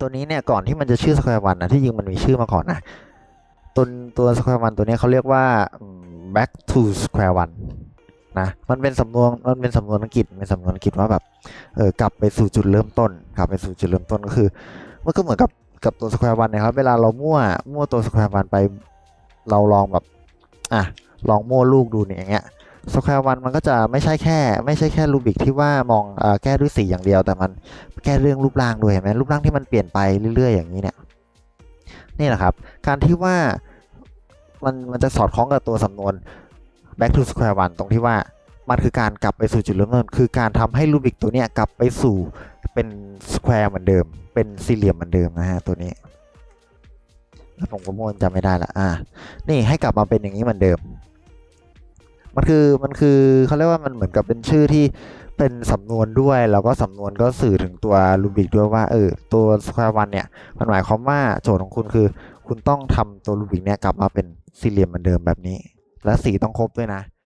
ตัวนี้เนี่ยก่อนที่มันจะชื่อ square one นะที่จริงมันมีชื่อมาก่อนนะตัวตัว square one ตัวนี้เขาเรียกว่า back to square one นะมันเป็นสำนวนมันเป็นสำนวนอังกฤษเป็นสำนวนอังกฤษว่าแบบเออกลับไปสู่จุดเริ่มต้นกลับไปสู่จุดเริ่มต้นก็คือมันก็เหมือนกับกับตัว square one นะครับเวลาเรามั่วมั่วตัว square one ไปเราลองแบบอะลองมั่วลูกดูเนี่ยอย่างเงี้ย สแควร์วันมันก็จะไม่ใช่แค่ ไม่ใช่แค่รูบิกที่ว่ามองอแก้ด้วยสีอย่างเดียวแต่มันแก้เรื่องรูปร่างด้วยเห็นไหมรูปร่างที่มันเปลี่ยนไปเรื่อย ๆ อย่างนี้เนี่ยนี่แหละครับ การที่ว่ามันมันจะสอดคล้องกับตัวสำนวน back to square one ตรงที่ว่ามันคือการกลับไปสู่จุดเริ่มต้นคือการทำให้รูบิกตัวเนี้ยกลับไปสู่เป็นสแควร์เหมือนเดิม เป็นสี่เหลี่ยมเหมือนเดิมนะฮะตัวนี้ผมก็มั่วจำไม่ได้ละอ่านี่ให้กลับมาเป็นอย่างนี้เหมือนเดิม มันคือมันคือเขาเรียกว่ามันเหมือนกับเป็นชื่อที่เป็นสำนวนด้วย แล้วก็สำนวนก็สื่อถึงตัวรูบิกด้วยว่าเออตัว square one เนี่ยมันหมายความว่าโจทย์ของคุณคือ คุณต้องทำตัวรูบิกเนี่ยกลับมาเป็นสี่เหลี่ยมเหมือนเดิมแบบนี้ และสีต้องครบด้วยนะ